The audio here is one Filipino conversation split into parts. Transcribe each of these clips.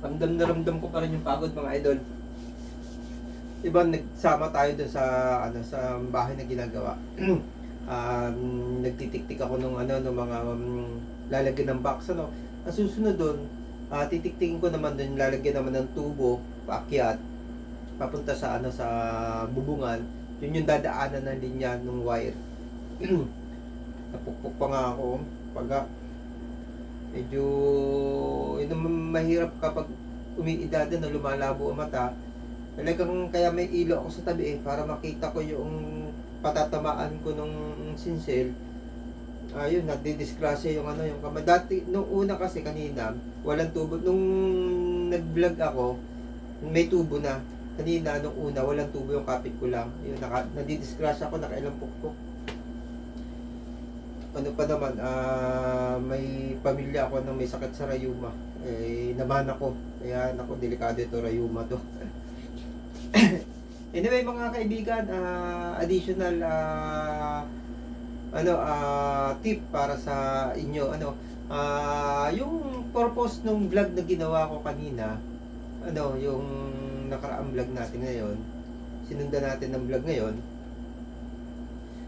Ramdam na ramdam ko pa rin yung pagod mga idol. Diba nagsama tayo dun sa ano sa bahay na ginagawa. um, nagtitiktik ako nung ano nung mga um, lalagyan ng box ano. Ang susunod doon, ah titiktikin ko naman doon lalagyan naman ng tubo paakyat papunta sa ano sa bubungan. Yun yung dadaanan ng linya ng wire. Napukpok pa nga ako. Pag medyo yun mahirap kapag umiidad na lumalabo ang mata. Talagang kaya may ilo ako sa tabi eh para makita ko yung patatamaan ko nung sinsel ayun nagdidisgrasya yung ano yung kamay. Dati nung una kasi kanina walang tubo. Nung nag-vlog ako may tubo na. Kanina nung una walang tubo yung kapit ko lang. Yun naka, nadidisgrasya ako nakailang pukpok ano pa naman, ah may pamilya ako na may sakit sa rayuma. Eh, naman ako. Kaya, naku, delikado ito, rayuma to. anyway, mga kaibigan, ah, additional ah, ano, ah, tip para sa inyo, ano, ah, yung purpose ng vlog na ginawa ko kanina, ano, yung nakaraang vlog natin ngayon, sinundan natin ng vlog ngayon,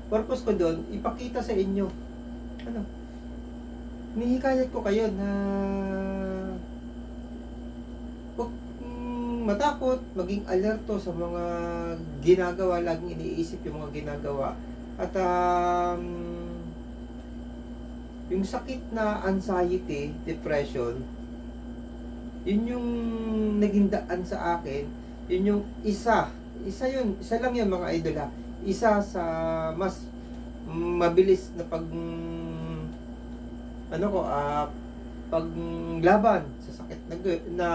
purpose ko doon, ipakita sa inyo ano, nihikayat ko kayo na huwag mm, matakot, maging alerto sa mga ginagawa, laging iniisip yung mga ginagawa. At um, yung sakit na anxiety, depression, yun yung naging daan sa akin, yun yung isa, isa yun, isa lang yun mga idol ha, isa sa mas mabilis na pag ano ko ah paglaban sa sakit na na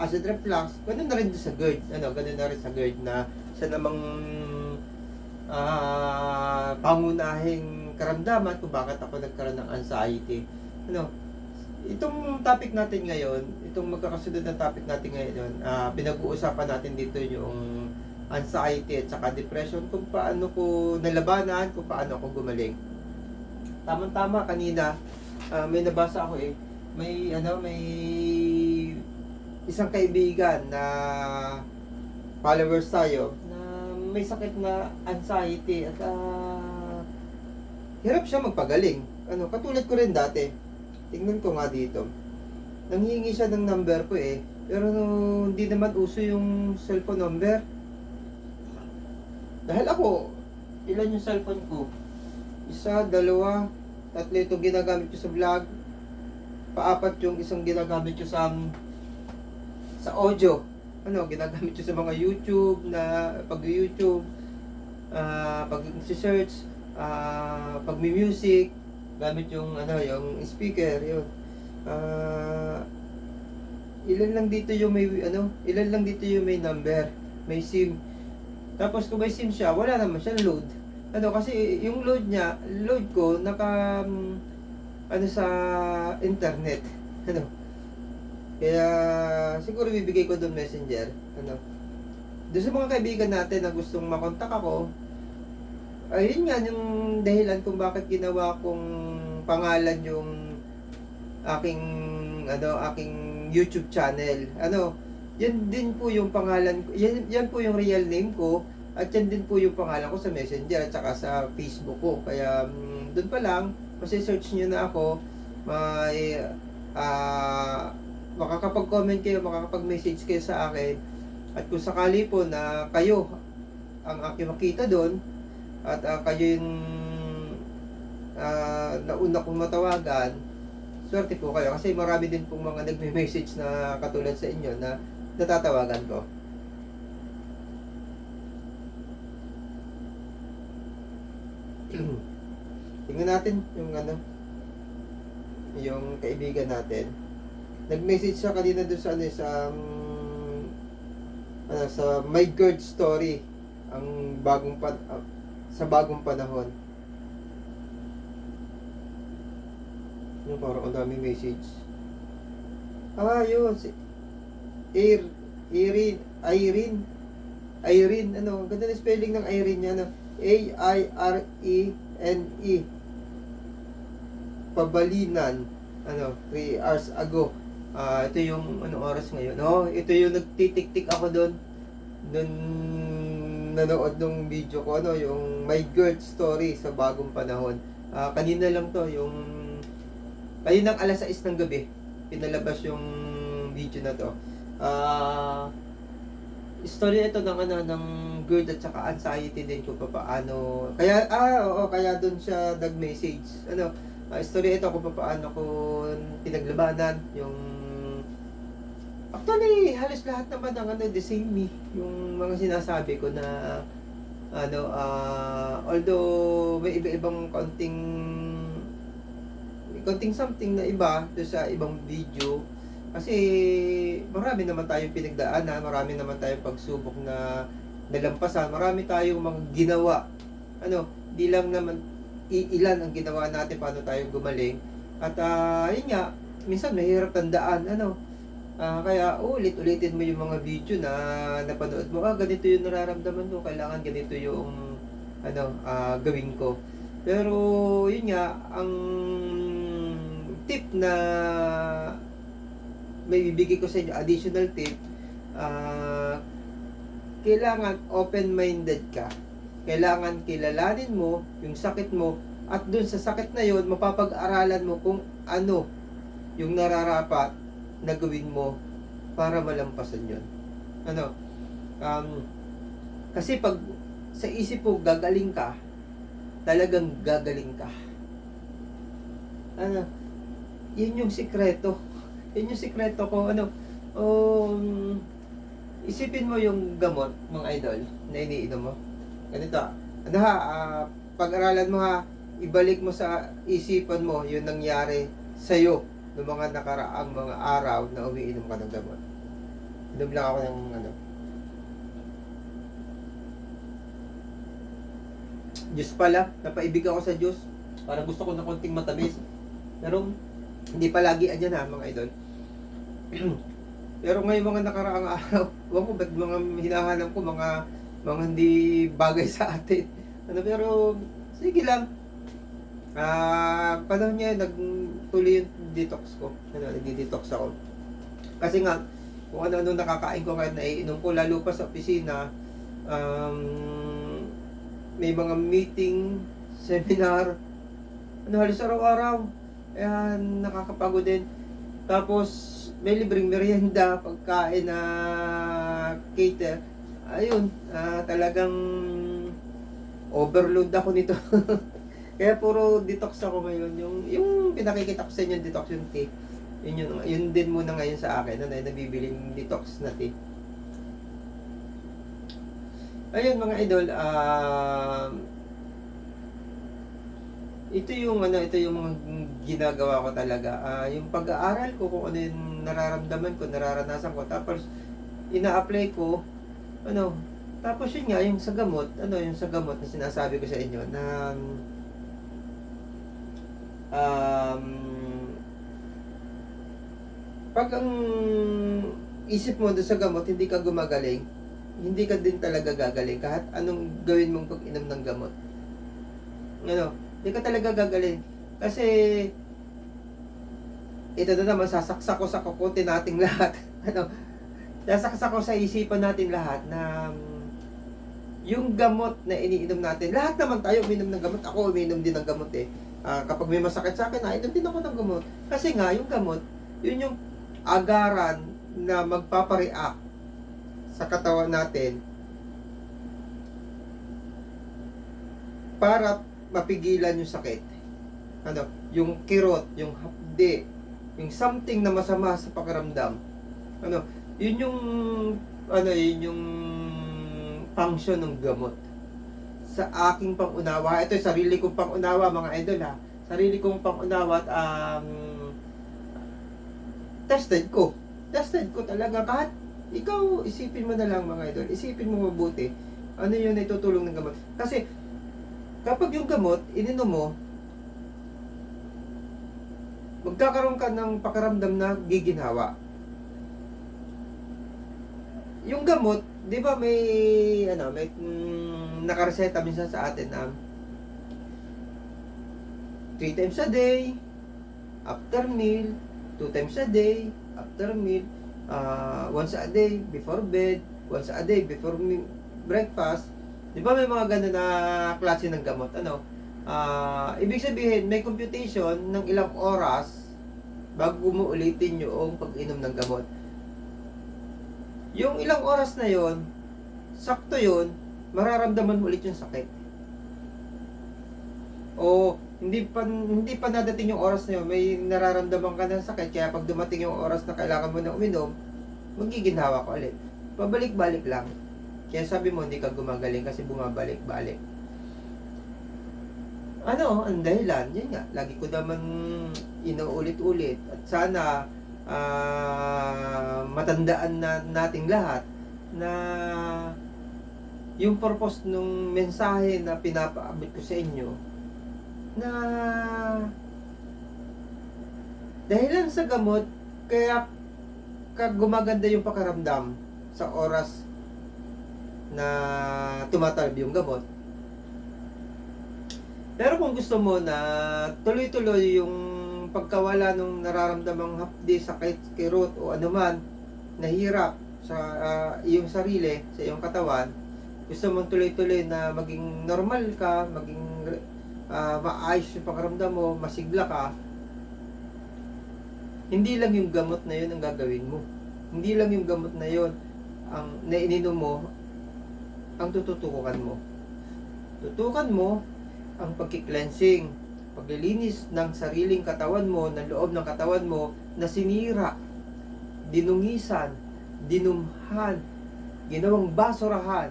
acid reflux ganun na rin sa GERD ano ganun na rin sa GERD na sa namang ah pangunahing karamdaman kung bakit ako nagkaroon ng anxiety ano itong topic natin ngayon itong magkakasunod na topic natin ngayon ah pinag-uusapan natin dito yung anxiety at saka depression kung paano ko nalabanan, kung paano ako gumaling. Tama-tama kanina, ah, may nabasa ako eh, may ano, may isang kaibigan na followers tayo na may sakit na anxiety at ah, hirap siya magpagaling. Ano, katulad ko rin dati. Tingnan ko nga dito. Nanghihingi siya ng number ko eh. Pero hindi naman uso yung cellphone number. Dahil ako, ilan yung cellphone ko? Isa, dalawa, tatlo itong ginagamit ko sa vlog. Paapat yung isang ginagamit ko sa sa audio. Ano, ginagamit ko sa mga YouTube na pag-YouTube, ah pag search ah pag music gamit yung ano, yung speaker, yun. Ah ilan lang dito yung may ano, ilan lang dito yung may number, may SIM. Tapos kung may SIM siya, wala naman siya load. Ano kasi yung load niya, load ko naka um, ano sa internet. Ano? Kaya siguro bibigay ko doon messenger. Ano? Doon sa mga kaibigan natin na gustong makontak ako, ayun nga yung dahilan kung bakit ginawa kong pangalan yung aking ano aking YouTube channel. Ano, yan din po yung pangalan ko. Yan, yan po yung real name ko. At yan din po yung pangalan ko sa Messenger at saka sa Facebook ko. Kaya mm, doon pa lang, masi-search nyo na ako. May, ah, makakapag-comment kayo, makakapag-message kayo sa akin. At kung sakali po na kayo ang aking makita doon, at ah, kayo yung ah, nauna kong matawagan, swerte po kayo kasi marami din pong mga nagme-message na katulad sa inyo na natatawagan ko. Tingnan natin yung ano yung kaibigan natin. Nag-message siya kanina doon sa ano sa um, ano, sa My Gird Story ang bagong pan ah, sa bagong panahon. Yung parang ang daming message. Ah, yun. Si Ir, Irene, Irene, Irene, ano, ganda ng spelling ng Irene niya, ano, A-I-R-E-N-E. Pabalinan, ano, 3 hours ago. Ah, ito yung ano oras ngayon. Oh, ito yung nagtitik-tik ako doon. Doon nanood ng video ko ano, yung My Girl Story sa bagong panahon. Ah, kanina lang to, yung kaninang alas 6 ng gabi pinalabas yung video na to. Ah, story ito ng ano ng GERD at saka anxiety din kung paano kaya ah oo kaya doon siya nag-message. Ano ah, story ito kung paano ko pinaglabanan yung actually halos lahat naman ng ano the same me. Yung mga sinasabi ko na ano ah although may iba-ibang konting konting something na iba doon sa ibang video kasi marami naman tayong pinagdaanan, marami naman tayong pagsubok na nalampasan, marami tayong mga ginawa. Ano, di lang naman iilan ang ginawa natin paano tayo gumaling. At ah, yun nga, minsan mahirap tandaan, ano. Ah, kaya ulit-ulitin mo yung mga video na napanood mo, ah, ganito yung nararamdaman ko, kailangan ganito yung ano, ah, gawin ko. Pero yun nga, ang tip na may bibigay ko sa inyo additional tip ah kailangan open-minded ka. Kailangan kilalanin mo yung sakit mo at dun sa sakit na yon mapapag-aralan mo kung ano yung nararapat na gawin mo para malampasan yon ano? Um, kasi pag sa isip mo gagaling ka talagang gagaling ka. Ano? Yun yung sikreto. Yun yung sikreto ko, ano, um, isipin mo yung gamot, mga idol, na iniinom mo. Ganito, ano ha, ah, pag-aralan mo ha, ibalik mo sa isipan mo yung nangyari sa'yo ng mga nakaraang mga araw na umiinom ka ng gamot. Inom lang ako ng ano. Diyos pala, napaibig ako sa Diyos. Para gusto ko ng konting matamis. Pero hindi palagi andyan ha, mga idol. Pero ngayon mga nakaraang araw, wag ko ba't mga hinahanap ko mga mga hindi bagay sa atin. Ano pero sige lang. Ah, panahon niya nagtuloy yung detox ko. Ano, nagdi-detox ako. Kasi nga kung ano-ano nakakain ko kahit naiinom ko lalo pa sa opisina um, may mga meeting, seminar, ano halos araw-araw. Kaya nakakapagod din. Tapos, may libreng merienda, pagkain na cater. Ayun, ah, talagang overload ako nito. Kaya puro detox ako ngayon. Yung, yung pinakikita ko sa inyo, detox yung tea. Yun, yun, yun din muna ngayon sa akin. Ano, nabibiling detox na tea. Ayun mga idol, um, ito yung ano, ito yung mga ginagawa ko talaga. Ah, yung pag-aaral ko kung ano yung nararamdaman ko, nararanasan ko, tapos ina-apply ko ano, tapos yun nga yung sa gamot, ano yung sa gamot na sinasabi ko sa inyo na um, pag ang isip mo doon sa gamot hindi ka gumagaling, hindi ka din talaga gagaling kahit anong gawin mong pag-inom ng gamot. Ano, hindi ka talaga gagaling. Kasi, ito na naman, sasaksak ko sa kukunti nating lahat. ano, sasaksak ko sa isipan natin lahat na um, yung gamot na iniinom natin, lahat naman tayo uminom ng gamot. Ako uminom din ng gamot eh. Ah, kapag may masakit sa akin, inom din ako ng gamot. Kasi nga, yung gamot, yun yung agaran na magpapareact sa katawan natin para mapigilan yung sakit. Ano, yung kirot, yung hapde, yung something na masama sa pakiramdam. Ano, yun yung ano, yun yung function ng gamot. Sa aking pangunawa, ito sarili kong pangunawa mga idol ha. Sarili kong pangunawa at um, tested ko. Tested ko talaga kahit ikaw isipin mo na lang mga idol, isipin mo mabuti ano yung naitutulong ng gamot. Kasi kapag yung gamot, ininom mo, magkakaroon ka ng pakiramdam na giginhawa. Yung gamot, 'di ba may ano, may mm, nakareseta minsan sa atin na 3 times a day, after meal, 2 times a day, after meal, ah, once a day before bed, once a day before breakfast. Di ba may mga ganun na klase ng gamot? Ano? Ah, ibig sabihin, may computation ng ilang oras bago mo ulitin yung pag-inom ng gamot. Yung ilang oras na yon, sakto yon, mararamdaman mo ulit yung sakit. O hindi pa hindi pa nadating yung oras na yun, may nararamdaman ka ng sakit kaya pag dumating yung oras na kailangan mo na uminom, magiginhawa ka ulit. Pabalik-balik lang. Kaya sabi mo hindi ka gumagaling kasi bumabalik-balik. Ano, ang dahilan, yun nga, lagi ko naman inuulit-ulit at sana ah, matandaan na nating lahat na yung purpose nung mensahe na pinapaabot ko sa inyo na dahilan sa gamot kaya ka gumaganda yung pakaramdam sa oras na tumatalab yung gamot. Pero kung gusto mo na tuloy-tuloy yung pagkawala nung nararamdamang hapdi, sakit, kirot o anuman, nahirap sa ah, iyong sarili, sa iyong katawan, gusto mong tuloy-tuloy na maging normal ka, maging ah, maayos yung pakaramdam mo, masigla ka, hindi lang yung gamot na yun ang gagawin mo. Hindi lang yung gamot na yun ang naininom mo ang tututukan mo. Tutukan mo ang pagki-cleansing, paglilinis ng sariling katawan mo, ng loob ng katawan mo na sinira, dinungisan, dinumhan, ginawang basurahan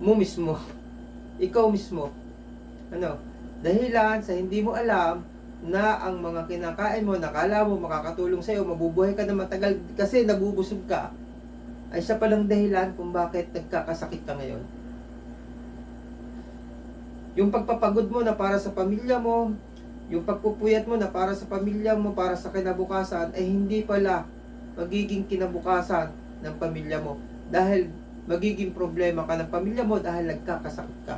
mo mismo. Ikaw mismo. Ano? Dahilan sa hindi mo alam na ang mga kinakain mo, nakala mo makakatulong sa'yo, mabubuhay ka na matagal kasi nabubusog ka, ay siya palang dahilan kung bakit nagkakasakit ka ngayon. Yung pagpapagod mo na para sa pamilya mo, yung pagpupuyat mo na para sa pamilya mo, para sa kinabukasan, ay hindi pala magiging kinabukasan ng pamilya mo. Dahil magiging problema ka ng pamilya mo dahil nagkakasakit ka.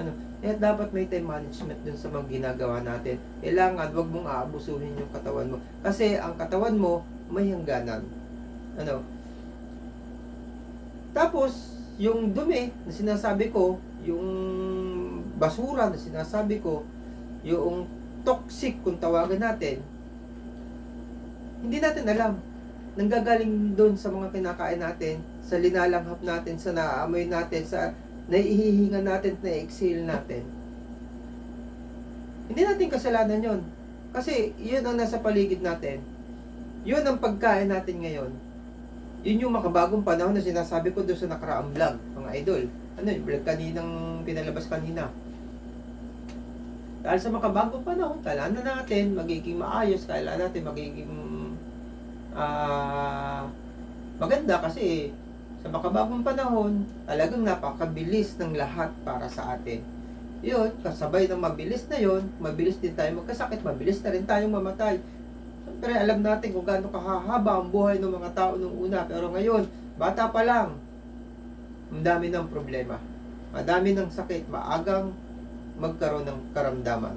Ano? Eh, dapat may time management dun sa mga ginagawa natin. Kailangan, wag mong aabusuhin yung katawan mo. Kasi ang katawan mo, may hangganan. Ano? Tapos, yung dumi na sinasabi ko, yung basura na sinasabi ko, yung toxic kung tawagan natin, hindi natin alam. Nanggagaling doon sa mga kinakain natin, sa linalanghap natin, sa naaamoy natin, sa naihihinga natin, na exhale natin. Hindi natin kasalanan yon Kasi yun ang nasa paligid natin. Yun ang pagkain natin ngayon. Yun yung makabagong panahon na sinasabi ko doon sa nakaraang vlog, mga idol. Ano yung vlog kaninang pinalabas kanina. Dahil sa makabagong panahon, kailangan na natin magiging maayos, kailangan natin magiging ah maganda kasi sa makabagong panahon, talagang napakabilis ng lahat para sa atin. Yun, kasabay ng mabilis na yon, mabilis din tayo magkasakit, mabilis na rin tayong mamatay. Siyempre, alam natin kung gaano kahahaba ang buhay ng mga tao nung una. Pero ngayon, bata pa lang, ang dami ng problema. Madami ng sakit, maagang magkaroon ng karamdaman.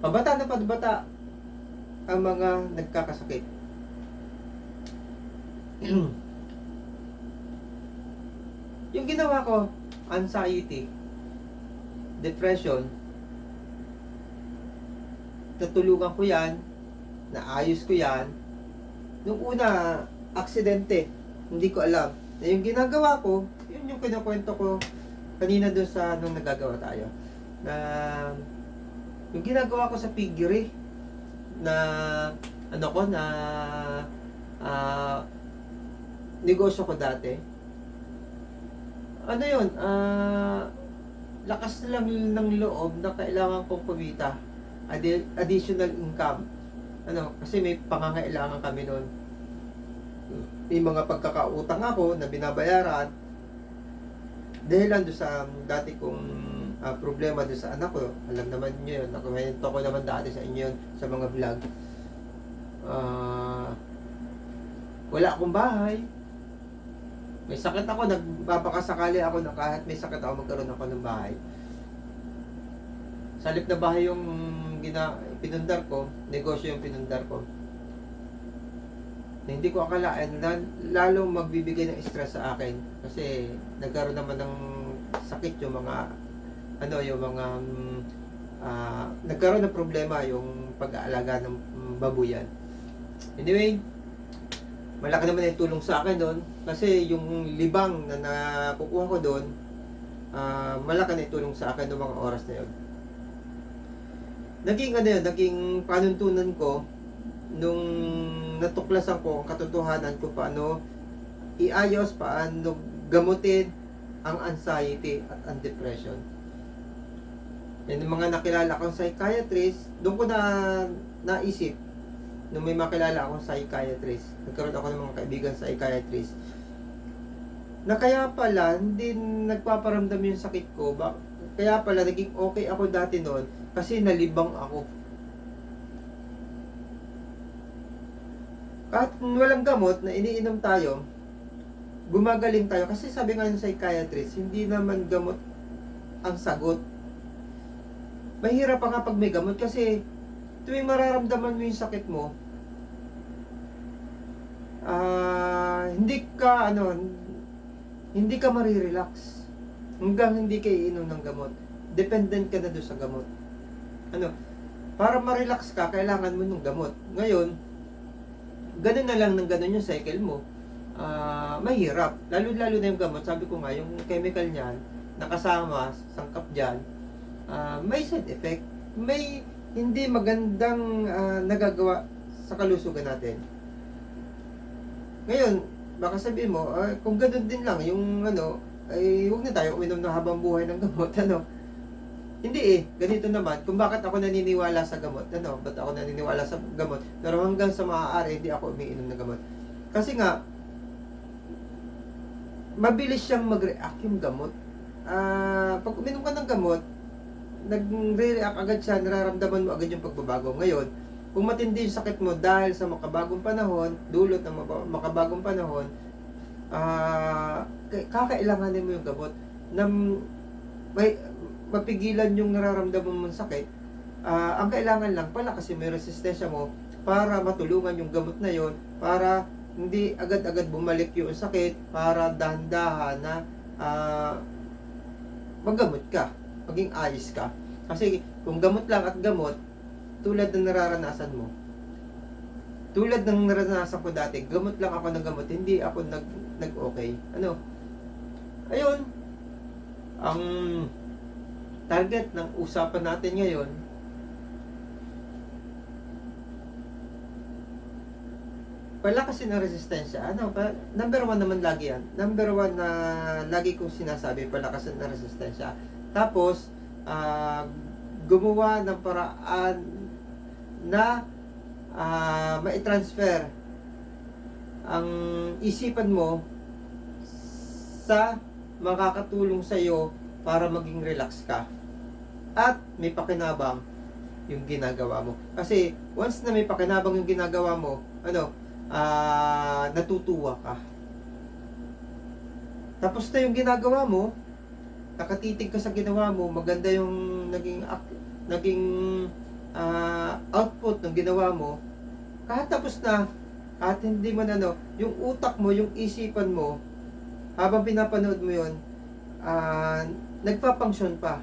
Pabata na pabata ang mga nagkakasakit. yung ginawa ko, anxiety, depression, natulungan ko yan, naayos ko yan. Nung una, aksidente, hindi ko alam. Na yung ginagawa ko, yun yung kinukwento ko kanina doon sa nung nagagawa tayo. Na yung ginagawa ko sa piggery na ano ko na ah, negosyo ko dati. Ano yun? Ah, lakas lang ng loob na kailangan kong kumita. Addi- additional income. Ano, kasi may pangangailangan kami noon. May mga pagkakautang ako na binabayaran dahil lang doon sa dati kong ah, problema doon sa anak ko. Alam naman niyo yun. Nakuwento ko naman dati sa inyo yun sa mga vlog. Ah, wala akong bahay. May sakit ako, nagpapakasakali ako na kahit may sakit ako, magkaroon ako ng bahay. Salip na bahay yung gina, pinundar ko, negosyo yung pinundar ko. Na hindi ko akalain na lalong magbibigay ng stress sa akin kasi nagkaroon naman ng sakit yung mga ano yung mga ah, nagkaroon ng problema yung pag-aalaga ng babuyan. Anyway, malaki naman yung tulong sa akin doon kasi yung libang na nakukuha ko doon ah, malaki na itulong sa akin noong mga oras na yun. Naging ano yun, naging panuntunan ko nung natuklasan ko ang katotohanan ko paano iayos, paano gamutin ang anxiety at ang depression. Yan yung mga nakilala kong psychiatrist, doon ko na naisip nung may makilala akong psychiatrist. Nagkaroon ako ng mga kaibigan psychiatrist na kaya pala hindi nagpaparamdam yung sakit ko. Ba, kaya pala naging okay ako dati noon kasi nalibang ako. Kahit walang gamot na iniinom tayo, gumagaling tayo. Kasi sabi nga ng psychiatrist, hindi naman gamot ang sagot. Mahirap pa nga pag may gamot kasi tuwing mararamdaman mo yung sakit mo, ah hindi ka ano hindi ka marirelax hanggang hindi ka iinom ng gamot. Dependent ka na doon sa gamot. Ano, para ma-relax ka, kailangan mo ng gamot. Ngayon, ganun na lang ng ganun yung cycle mo. Ah, mahirap. Lalo-lalo na yung gamot. Sabi ko nga, yung chemical niyan, nakasama, sangkap dyan, ah, may side effect. May hindi magandang ah, nagagawa sa kalusugan natin. Ngayon, baka sabihin mo, ah, kung ganun din lang, yung ano, ay huwag na tayo uminom ng habang buhay ng gamot, ano. Hindi eh, ganito naman, kung bakit ako naniniwala sa gamot, ano, ba't ako naniniwala sa gamot, pero hanggang sa maaari, hindi ako umiinom ng gamot. Kasi nga, mabilis siyang mag-react yung gamot. Ah, pag uminom ka ng gamot, nagre-react agad siya, nararamdaman mo agad yung pagbabago. Ngayon, kung matindi yung sakit mo dahil sa makabagong panahon, dulot ng makabagong panahon, k- kakailanganin mo yung gamot na may mapigilan yung nararamdaman mong sakit. Ah, ang kailangan lang pala kasi may resistensya mo para matulungan yung gamot na yon para hindi agad-agad bumalik yung sakit para dahan-dahan na ah, maggamot ka, maging ayos ka. Kasi kung gamot lang at gamot, tulad ng nararanasan mo. Tulad ng naranasan ko dati, gamot lang ako ng gamot, hindi ako nag nag-okay. Ano? Ayun. Ang target ng usapan natin ngayon palakasin ang resistensya. Ano, pa, number one naman lagi yan. Number one na lagi kong sinasabi, palakasin ang resistensya. Tapos, ah, gumawa ng paraan na ah, ma-transfer ang isipan mo sa makakatulong sa iyo para maging relax ka. At may pakinabang yung ginagawa mo. Kasi once na may pakinabang yung ginagawa mo, ano, ah natutuwa ka. Tapos na yung ginagawa mo, nakatitig ka sa ginawa mo, maganda yung naging naging ah, output ng ginawa mo, kahit tapos na, kahit hindi mo na ano, yung utak mo, yung isipan mo, habang pinapanood mo yun, ah, nagpapangsyon pa.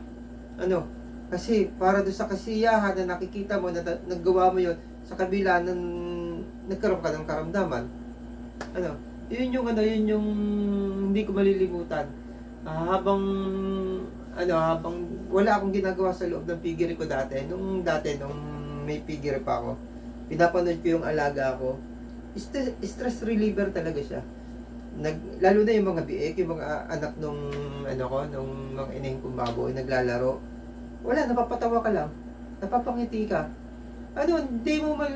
Ano? Kasi para doon sa kasiyahan na nakikita mo na na- naggawa mo yun sa kabila ng nagkaroon ka ng karamdaman. Ano? Yun yung ano, yun yung hindi ko malilimutan. Ah, habang ano, habang wala akong ginagawa sa loob ng pigiri ko dati, nung dati nung may pigiri pa ako, pinapanood ko yung alaga ko. Stress reliever talaga siya. Nag, lalo na yung mga biik, yung mga anak nung ano ko, nung mga ineng kong baboy, naglalaro. Wala, napapatawa ka lang. Napapangiti ka. Ano, hindi mo man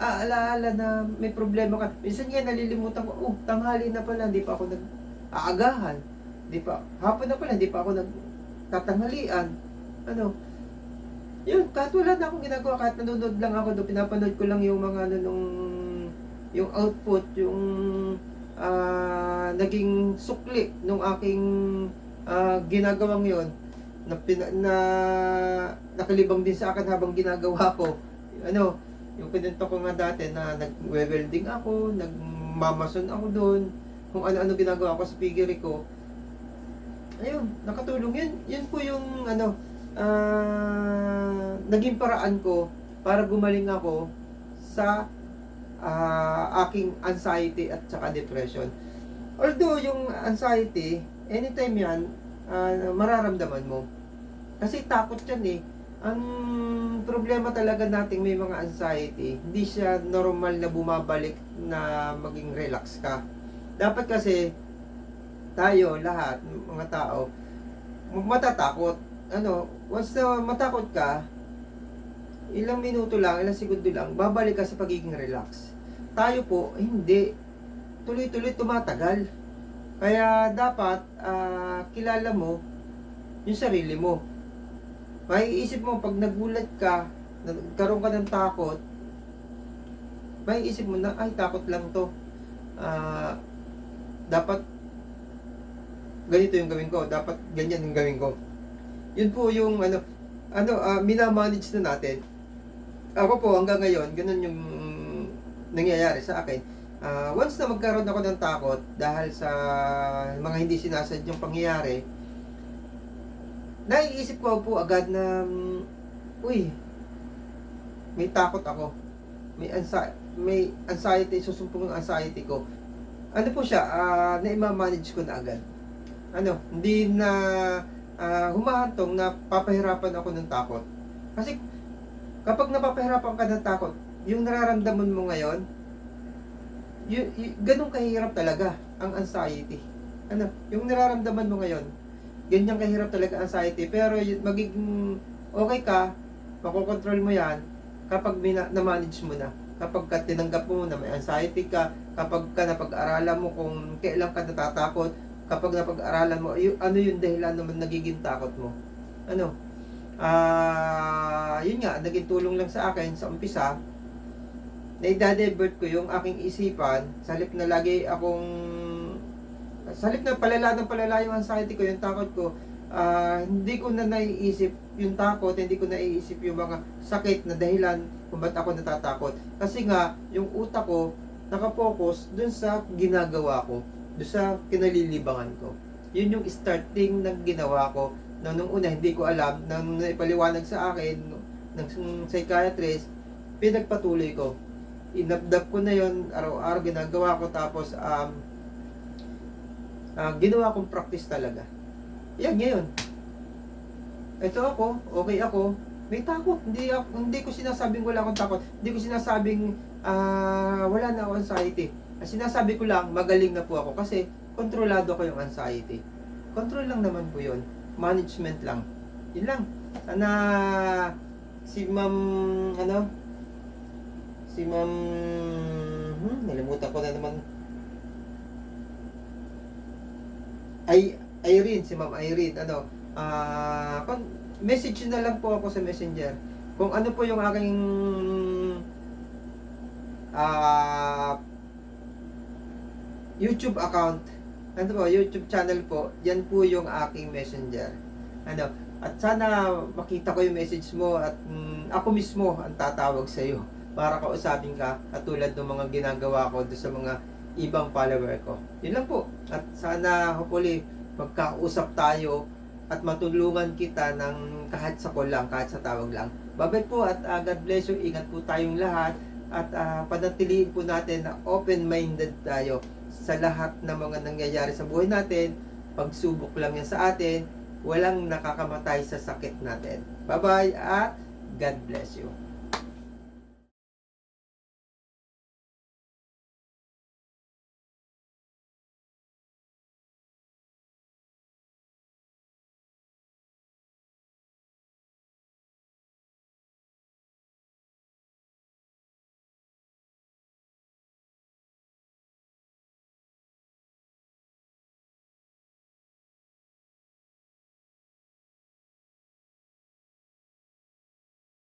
aalaala na may problema ka. Minsan nga nalilimutan ko, oh, tanghali na pala, hindi pa ako nag-aagahan. Hindi pa, hapon na pala, hindi pa ako nagtatanghalian. Ano, yun, kahit wala na akong ginagawa, kahit nanonood lang ako doon, pinapanood ko lang yung mga ano nung, yung output, yung ah, naging sukli nung aking ah, ginagawang yon na, pina, na nakalibang din sa akin habang ginagawa ko ano, yung kwento ko nga dati na nag-welding ako, nagmamason ako doon, kung ano-ano ginagawa ko sa piggery ko. Ayun, nakatulong yun. Yun po yung ano, ah, naging paraan ko para gumaling ako sa ah, aking anxiety at saka depression. Although yung anxiety, anytime yan, ah, mararamdaman mo. Kasi takot yan eh. Ang problema talaga nating may mga anxiety, hindi siya normal na bumabalik na maging relax ka. Dapat kasi tayo lahat, mga tao, matatakot. Ano, once na matakot ka, ilang minuto lang, ilang segundo lang, babalik ka sa pagiging relax. Tayo po, hindi. Tuloy-tuloy tumatagal. Kaya dapat ah, kilala mo yung sarili mo. Maiisip mo pag nagulat ka, nagkaroon ka ng takot, maiisip mo na, ay takot lang to. Ah, dapat ganito yung gawin ko, dapat ganyan yung gawin ko. Yun po yung ano, ano, ah, minamanage na natin. Ako po hanggang ngayon, ganun yung nangyayari sa akin. Ah, once na magkaroon ako ng takot dahil sa mga hindi sinasadyang pangyayari, naiisip ko po agad na, mm, uy, may takot ako. May, anxi- may anxiety, susumpong ang anxiety ko. Ano po siya, ah, na-manage ko na agad. Ano, hindi na ah, humahantong na papahirapan ako ng takot. Kasi kapag napapahirapan ka ng takot, yung nararamdaman mo ngayon, y- y- ganun kahirap talaga ang anxiety. Ano, yung nararamdaman mo ngayon, ganyan kahirap talaga anxiety. Pero y- magiging okay ka, makokontrol mo yan kapag mina- na-manage mo na. Kapag ka tinanggap mo na may anxiety ka, kapag ka napag-aralan mo kung kailan ka natatakot, kapag napag-aralan mo, y- ano yung dahilan naman nagiging takot mo. Ano? Ah, yun nga, naging tulong lang sa akin sa umpisa, na idadivert ko yung aking isipan, sa halip na lagi akong, sa halip na palala ng palala yung anxiety ko, yung takot ko, ah, hindi ko na naiisip yung takot, hindi ko naiisip yung mga sakit na dahilan kung ba't ako natatakot. Kasi nga, yung utak ko, nakapokus dun sa ginagawa ko, dun sa kinalilibangan ko. Yun yung starting ng ginawa ko. Na nung una, hindi ko alam, nang naipaliwanag sa akin ng psychiatrist, pinagpatuloy ko. Inabdap ko na yon araw-araw ginagawa ko tapos um, ah, ginawa kong practice talaga. Yan, ngayon. Ito ako, okay ako, may takot. Hindi, ako, hindi ko sinasabing wala akong takot. Hindi ko sinasabing ah, wala na ako anxiety. Sinasabi ko lang, magaling na po ako kasi kontrolado ko yung anxiety. Control lang naman po yun. Management lang. Yun lang. Sana si ma'am, ano, si ma'am, hmm, nalimutan ko na naman. Ay, Irene, si ma'am Irene, ano, ah, kon- message na lang po ako sa messenger. Kung ano po yung aking ah YouTube account, ano po, YouTube channel po, yan po yung aking messenger. Ano, at sana makita ko yung message mo at mm, ako mismo ang tatawag sa iyo para kausapin ka katulad ng mga ginagawa ko doon sa mga ibang follower ko. Yun lang po. At sana hopefully magkausap tayo at matulungan kita ng kahit sa call lang, kahit sa tawag lang. Babay po at uh, God bless you. Ingat po tayong lahat at uh, panatiliin po natin na open-minded tayo sa lahat ng mga nangyayari sa buhay natin. Pagsubok lang yan sa atin. Walang nakakamatay sa sakit natin. Bye-bye at God bless you.